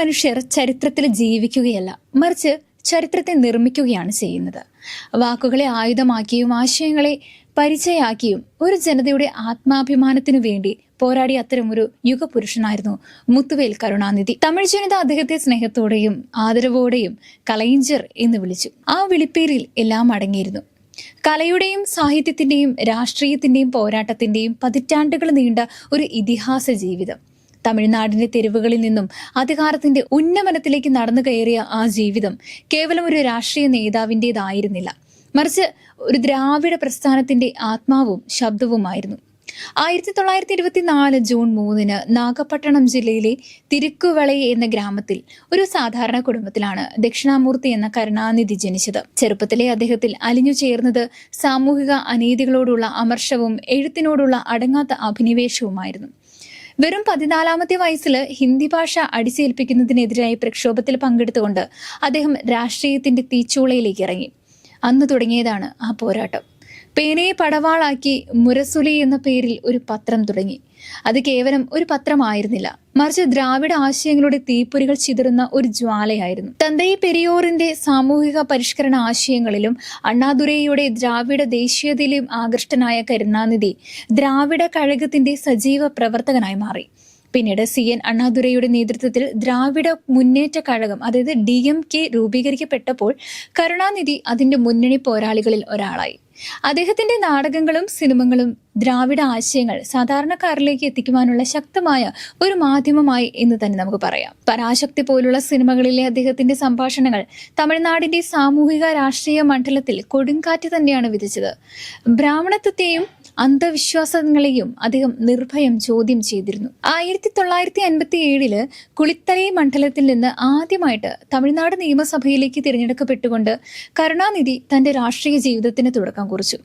മനുഷ്യർ ചരിത്രത്തിൽ ജീവിക്കുകയല്ല മറിച്ച് ചരിത്രത്തെ നിർമ്മിക്കുകയാണ് ചെയ്യുന്നത്. വാക്കുകളെ ആയുധമാക്കിയും ആശയങ്ങളെ പരിചയാക്കിയും ഒരു ജനതയുടെ ആത്മാഭിമാനത്തിനു വേണ്ടി പോരാടിയ ഒരു യുഗപുരുഷനായിരുന്നു മുത്തുവേൽ കരുണാനിധി. തമിഴ് ജനത അദ്ദേഹത്തെ സ്നേഹത്തോടെയും ആദരവോടെയും കലയിഞ്ചർ എന്ന് വിളിച്ചു. ആ വിളിപ്പേരിൽ എല്ലാം അടങ്ങിയിരുന്നു. കലയുടെയും സാഹിത്യത്തിന്റെയും രാഷ്ട്രീയത്തിന്റെയും പോരാട്ടത്തിന്റെയും പതിറ്റാണ്ടുകൾ നീണ്ട ഒരു ഇതിഹാസ ജീവിതം. തമിഴ്നാടിന്റെ തെരുവുകളിൽ നിന്നും അധികാരത്തിന്റെ ഉന്നമനത്തിലേക്ക് നടന്നു കയറിയ ആ ജീവിതം കേവലം ഒരു രാഷ്ട്രീയ നേതാവിന്റെതായിരുന്നില്ല മറിച്ച് ഒരു ദ്രാവിഡ പ്രസ്ഥാനത്തിന്റെ ആത്മാവും ശബ്ദവുമായിരുന്നു. ആയിരത്തി തൊള്ളായിരത്തി ഇരുപത്തിനാല് ജൂൺ മൂന്നിന് നാഗപട്ടണം ജില്ലയിലെ തിരുക്കുവളൈ എന്ന ഗ്രാമത്തിൽ ഒരു സാധാരണ കുടുംബത്തിലാണ് ദക്ഷിണാമൂർത്തി എന്ന കരുണാനിധി ജനിച്ചത്. ചെറുപ്പത്തിലെ അദ്ദേഹത്തിൽ അലിഞ്ഞു ചേർന്നത് സാമൂഹിക അനീതികളോടുള്ള അമർഷവും എഴുത്തിനോടുള്ള അടങ്ങാത്ത അഭിനിവേശവുമായിരുന്നു. വെറും പതിനാലാമത്തെ വയസ്സിൽ ഹിന്ദി ഭാഷ അടിച്ചേൽപ്പിക്കുന്നതിനെതിരായി പ്രക്ഷോഭത്തിൽ പങ്കെടുത്തുകൊണ്ട് അദ്ദേഹം രാഷ്ട്രീയത്തിന്റെ തീച്ചൂളയിലേക്ക് ഇറങ്ങി. അന്ന് തുടങ്ങിയതാണ് ആ പോരാട്ടം. പേനയെ പടവാളാക്കി മുരസുലി എന്ന പേരിൽ ഒരു പത്രം തുടങ്ങി. അത് കേവലം ഒരു പത്രമായിരുന്നില്ല. മറിച്ച് ദ്രാവിഡ ആശയങ്ങളുടെ തീപ്പൊരികൾ ചിതറുന്ന ഒരു ജ്വാലയായിരുന്നു. തന്തയെ പെരിയോറിന്റെ സാമൂഹിക പരിഷ്കരണ ആശയങ്ങളിലും അണ്ണാദുരൈയുടെ ദ്രാവിഡ ദേശീയതയിലും ആകൃഷ്ടനായ കരുണാനിധി ദ്രാവിഡ കഴകത്തിന്റെ സജീവ പ്രവർത്തകനായി മാറി. പിന്നീട് സി എൻ അണ്ണാദുരൈയുടെ നേതൃത്വത്തിൽ ദ്രാവിഡ മുന്നേറ്റ കഴകം അതായത് ഡി എം കെ രൂപീകരിക്കപ്പെട്ടപ്പോൾ കരുണാനിധി അതിന്റെ മുന്നണി പോരാളികളിൽ ഒരാളായി. അദ്ദേഹത്തിന്റെ നാടകങ്ങളും സിനിമകളും ദ്രാവിഡ ആശയങ്ങൾ സാധാരണക്കാരിലേക്ക് എത്തിക്കുവാനുള്ള ശക്തമായ ഒരു മാധ്യമമായി എന്ന് തന്നെ നമുക്ക് പറയാം. പരാശക്തി പോലുള്ള സിനിമകളിലെ അദ്ദേഹത്തിന്റെ സംഭാഷണങ്ങൾ തമിഴ്നാടിന്റെ സാമൂഹിക രാഷ്ട്രീയ മണ്ഡലത്തിൽ കൊടുങ്കാറ്റ് തന്നെയാണ് വിധിച്ചത് ബ്രാഹ്മണത്വത്തെയും അന്ധവിശ്വാസങ്ങളെയും അദ്ദേഹം നിർഭയം ചോദ്യം ചെയ്തിരുന്നു. ആയിരത്തി തൊള്ളായിരത്തി അൻപത്തി ഏഴിൽ കുളിത്തലൈ മണ്ഡലത്തിൽ നിന്ന് ആദ്യമായിട്ട് തമിഴ്നാട് നിയമസഭയിലേക്ക് തിരഞ്ഞെടുക്കപ്പെട്ടുകൊണ്ട് കരുണാനിധി തന്റെ രാഷ്ട്രീയ ജീവിതത്തിന് തുടക്കം കുറിച്ചു.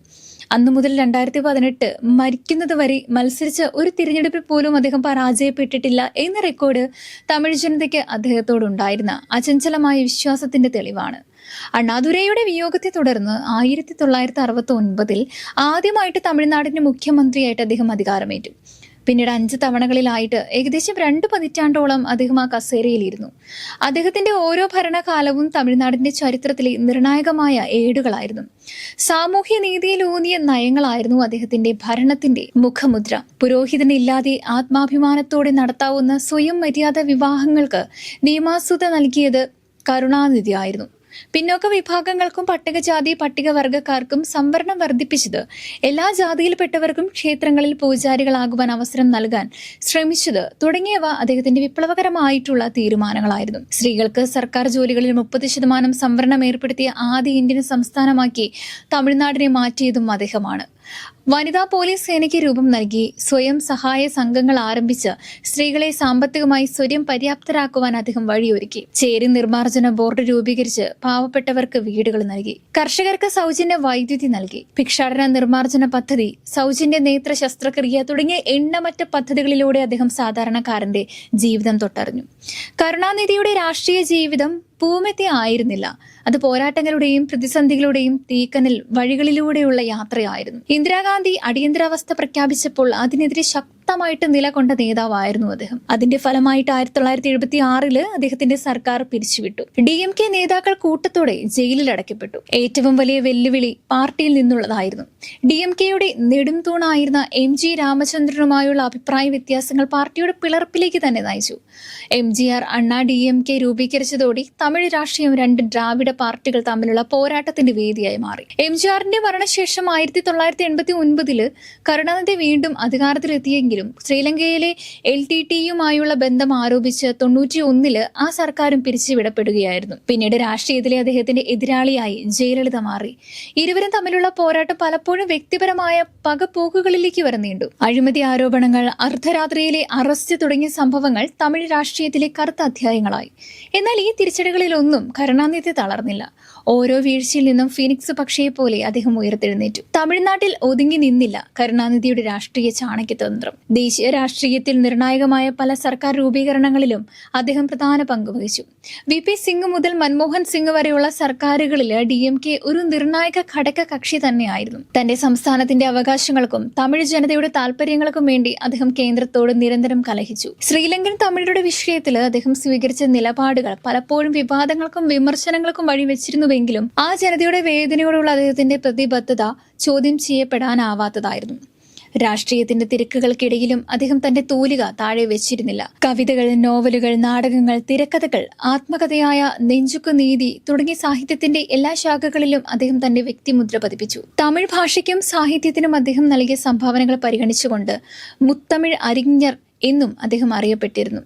അന്നു മുതൽ രണ്ടായിരത്തി പതിനെട്ട് മരിക്കുന്നത് വരെ മത്സരിച്ച ഒരു തിരഞ്ഞെടുപ്പിൽ പോലും അദ്ദേഹം പരാജയപ്പെട്ടിട്ടില്ല എന്ന റെക്കോർഡ് തമിഴ് ജനതയ്ക്ക് അദ്ദേഹത്തോടുണ്ടായിരുന്ന അചഞ്ചലമായ വിശ്വാസത്തിന്റെ തെളിവാണ്. അണ്ണാദുരൈയുടെ വിയോഗത്തെ തുടർന്ന് ആയിരത്തി തൊള്ളായിരത്തി അറുപത്തി ഒൻപതിൽ ആദ്യമായിട്ട് തമിഴ്നാടിന്റെ മുഖ്യമന്ത്രിയായിട്ട് അദ്ദേഹം അധികാരമേറ്റു. പിന്നീട് അഞ്ച് തവണകളിലായിട്ട് ഏകദേശം രണ്ട് പതിറ്റാണ്ടോളം അദ്ദേഹം ആ കസേരയിലിരുന്നു. അദ്ദേഹത്തിന്റെ ഓരോ ഭരണകാലവും തമിഴ്നാടിന്റെ ചരിത്രത്തിലെ നിർണായകമായ ഏടുകളായിരുന്നു. സാമൂഹ്യ നീതിയിലൂന്നിയ നയങ്ങളായിരുന്നു അദ്ദേഹത്തിന്റെ ഭരണത്തിന്റെ മുഖമുദ്ര. പുരോഹിതനില്ലാതെ ആത്മാഭിമാനത്തോടെ നടത്താവുന്ന സ്വയം മര്യാദ വിവാഹങ്ങൾക്ക് നിയമാസുത നൽകിയത് കരുണാനിധിയായിരുന്നു. പിന്നോക്ക വിഭാഗങ്ങൾക്കും പട്ടികജാതി പട്ടികവർഗക്കാർക്കും സംവരണം വർദ്ധിപ്പിച്ചത് എല്ലാ ജാതിയിൽപ്പെട്ടവർക്കും ക്ഷേത്രങ്ങളിൽ പൂജാരികളാകുവാൻ അവസരം നൽകാൻ ശ്രമിച്ചത് തുടങ്ങിയവ അദ്ദേഹത്തിന്റെ വിപ്ലവകരമായിട്ടുള്ള തീരുമാനങ്ങളായിരുന്നു. സ്ത്രീകൾക്ക് സർക്കാർ ജോലികളിൽ മുപ്പത് ശതമാനം സംവരണം ഏർപ്പെടുത്തിയ ആദ്യ ഇന്ത്യൻ സംസ്ഥാനമാക്കി തമിഴ്നാടിനെ മാറ്റിയതും അദ്ദേഹമാണ്. വനിതാ പോലീസ് സേനയ്ക്ക് രൂപം നൽകി സ്വയം സഹായ സംഘങ്ങൾ ആരംഭിച്ച് സ്ത്രീകളെ സാമ്പത്തികമായി സ്വയം പര്യാപ്തരാക്കുവാൻ അദ്ദേഹം വഴിയൊരുക്കി. ചേരി നിർമ്മാർജന ബോർഡ് രൂപീകരിച്ച് പാവപ്പെട്ടവർക്ക് വീടുകൾ നൽകി. കർഷകർക്ക് സൗജന്യ വൈദ്യുതി നൽകി. ഭിക്ഷാടന നിർമ്മാർജന പദ്ധതി സൗജന്യ നേത്ര ശസ്ത്രക്രിയ തുടങ്ങിയ എണ്ണമറ്റ പദ്ധതികളിലൂടെ അദ്ദേഹം സാധാരണക്കാരന്റെ ജീവിതം തൊട്ടറിഞ്ഞു. കരുണാനിധിയുടെ രാഷ്ട്രീയ ജീവിതം പൂമെത്തി ആയിരുന്നില്ല. അത് പോരാട്ടങ്ങളുടെയും പ്രതിസന്ധികളുടെയും തീക്കനിൽ വഴികളിലൂടെയുള്ള യാത്രയായിരുന്നു. ഇന്ദിരാഗാന്ധി അടിയന്തരാവസ്ഥ പ്രഖ്യാപിച്ചപ്പോൾ അതിനെതിരെ ശക്തമായിട്ട് നിലകൊണ്ട നേതാവായിരുന്നു അദ്ദേഹം. അതിന്റെ ഫലമായിട്ട് ആയിരത്തി തൊള്ളായിരത്തി എഴുപത്തി ആറിൽ അദ്ദേഹത്തിന്റെ സർക്കാർ പിരിച്ചുവിട്ടു. ഡി എം കെ നേതാക്കൾ കൂട്ടത്തോടെ ജയിലിൽ അടയ്ക്കപ്പെട്ടു. ഏറ്റവും വലിയ വെല്ലുവിളി പാർട്ടിയിൽ നിന്നുള്ളതായിരുന്നു. ഡി എം കെയുടെ നെടുംതൂണായിരുന്ന എം ജി രാമചന്ദ്രനുമായുള്ള അഭിപ്രായ വ്യത്യാസങ്ങൾ പാർട്ടിയുടെ പിളർപ്പിലേക്ക് തന്നെ നയിച്ചു. M G R Anna D M K രൂപീകരിച്ചതോടെ Tamil രാഷ്ട്രീയം രണ്ട് ദ്രാവിഡ പാർട്ടികൾ തമ്മിലുള്ള പോരാട്ടത്തിന്റെ വേദിയായി മാറി. എം ജി ആറിന്റെ മരണശേഷം ആയിരത്തി തൊള്ളായിരത്തി എൺപത്തി ഒൻപതിൽ കരുണാനിധി വീണ്ടും അധികാരത്തിലെത്തിയെങ്കിലും ശ്രീലങ്കയിലെ എൽ ടി ടിയുമായുള്ള ബന്ധം ആരോപിച്ച് തൊണ്ണൂറ്റി ഒന്നിൽ ആ സർക്കാരും പിരിച്ചുവിടപ്പെടുകയായിരുന്നു. പിന്നീട് രാഷ്ട്രീയത്തിലെ അദ്ദേഹത്തിന്റെ എതിരാളിയായി ജയലളിത മാറി. ഇരുവരും തമ്മിലുള്ള പോരാട്ടം പലപ്പോഴും വ്യക്തിപരമായ പകപോക്കുകളിലേക്ക് വരെ നീണ്ടു. അഴിമതി ആരോപണങ്ങൾ അർദ്ധരാത്രിയിലെ അറസ്റ്റ് തുടങ്ങിയ സംഭവങ്ങൾ തമിഴ് രാഷ്ട്രീയത്തിലെ കറുത്ത അധ്യായങ്ങളായി. എന്നാൽ ഈ തിരിച്ചടികളിലൊന്നും കരുണാനിധി തളർന്നില്ല. ഓരോ വീഴ്ചയിൽ നിന്നും ഫീനിക്സ് പക്ഷിയെ പോലെ അദ്ദേഹം ഉയർത്തെഴുന്നേറ്റു. തമിഴ്നാട്ടിൽ ഒതുങ്ങി നിന്നില്ല കരുണാനിധിയുടെ രാഷ്ട്രീയ ചാണക്യതന്ത്രം. ദേശീയ രാഷ്ട്രീയത്തിൽ നിർണായകമായ പല സർക്കാർ രൂപീകരണങ്ങളിലും അദ്ദേഹം പ്രധാന പങ്ക് വഹിച്ചു. വി. പി. സിംഗ് മുതൽ മൻമോഹൻ സിംഗ് വരെയുള്ള സർക്കാരുകളിൽ ഡി. എം. കെ ഒരു നിർണായക ഘടക കക്ഷി തന്നെയായിരുന്നു. തന്റെ സംസ്ഥാനത്തിന്റെ അവകാശങ്ങൾക്കും തമിഴ് ജനതയുടെ താല്പര്യങ്ങൾക്കും വേണ്ടി അദ്ദേഹം കേന്ദ്രത്തോട് നിരന്തരം കലഹിച്ചു. ശ്രീലങ്കൻ തമിഴരുടെ വിഷയത്തിൽ അദ്ദേഹം സ്വീകരിച്ച നിലപാടുകൾ പലപ്പോഴും വിവാദങ്ങൾക്കും വിമർശനങ്ങൾക്കും വഴിവെച്ചിരുന്നുവെങ്കിലും ആ ജനതയുടെ വേദനയോടുള്ള അദ്ദേഹത്തിന്റെ പ്രതിബദ്ധത ചോദ്യം ചെയ്യപ്പെടാനാവാത്തതായിരുന്നു. രാഷ്ട്രീയത്തിന്റെ തിരക്കുകൾക്കിടയിലും അദ്ദേഹം തന്റെ തൂലിക താഴെ വെച്ചിരുന്നില്ല. കവിതകൾ നോവലുകൾ നാടകങ്ങൾ തിരക്കഥകൾ ആത്മകഥയായ നെഞ്ചുക്ക് നീതി തുടങ്ങിയ സാഹിത്യത്തിന്റെ എല്ലാ ശാഖകളിലും അദ്ദേഹം തന്റെ വ്യക്തിമുദ്ര പതിപ്പിച്ചു. തമിഴ് ഭാഷയ്ക്കും സാഹിത്യത്തിനും അദ്ദേഹം നൽകിയ സംഭാവനകൾ പരിഗണിച്ചുകൊണ്ട് മുത്തമിഴ് അരിഞ്ഞർ എന്നും അദ്ദേഹം അറിയപ്പെട്ടിരുന്നു.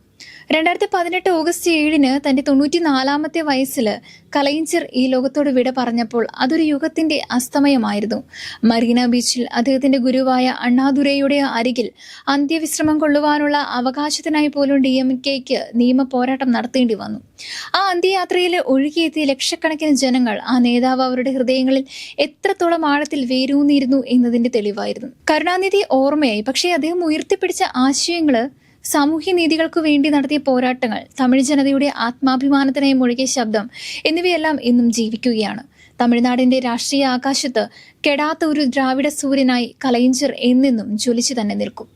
രണ്ടായിരത്തി പതിനെട്ട് ഓഗസ്റ്റ് ഏഴിന് തന്റെ തൊണ്ണൂറ്റിനാലാമത്തെ വയസ്സിൽ കലയിഞ്ചർ ഈ ലോകത്തോട് വിട പറഞ്ഞപ്പോൾ അതൊരു യുഗത്തിന്റെ അസ്തമയമായിരുന്നു. മറീന ബീച്ചിൽ അദ്ദേഹത്തിന്റെ ഗുരുവായ അണ്ണാദുരയുടെ അരികിൽ അന്ത്യവിശ്രമം കൊള്ളുവാനുള്ള അവകാശത്തിനായി പോലും ഡി എം കെക്ക് നിയമ പോരാട്ടം നടത്തേണ്ടി വന്നു. ആ അന്ത്യയാത്രയിൽ ഒഴുകിയെത്തിയ ലക്ഷക്കണക്കിന് ജനങ്ങൾ ആ നേതാവ് അവരുടെ ഹൃദയങ്ങളിൽ എത്രത്തോളം ആഴത്തിൽ വേരൂന്നിയിരുന്നു എന്നതിന്റെ തെളിവായിരുന്നു. കരുണാനിധി ഓർമ്മയായി. പക്ഷേ അദ്ദേഹം ഉയർത്തിപ്പിടിച്ച ആശയങ്ങൾ സാമൂഹ്യ നീതികൾക്കു വേണ്ടി നടത്തിയ പോരാട്ടങ്ങൾ തമിഴ് ജനതയുടെ ആത്മാഭിമാനത്തിനായി മുഴുകിയ ശബ്ദം എന്നിവയെല്ലാം ഇന്നും ജീവിക്കുകയാണ്. തമിഴ്നാടിന്റെ രാഷ്ട്രീയ ആകാശത്ത് കെടാത്ത ഒരു ദ്രാവിഡ സൂര്യനായി കലയിഞ്ചർ എന്നെന്നും ജ്വലിച്ചു തന്നെ നിൽക്കും.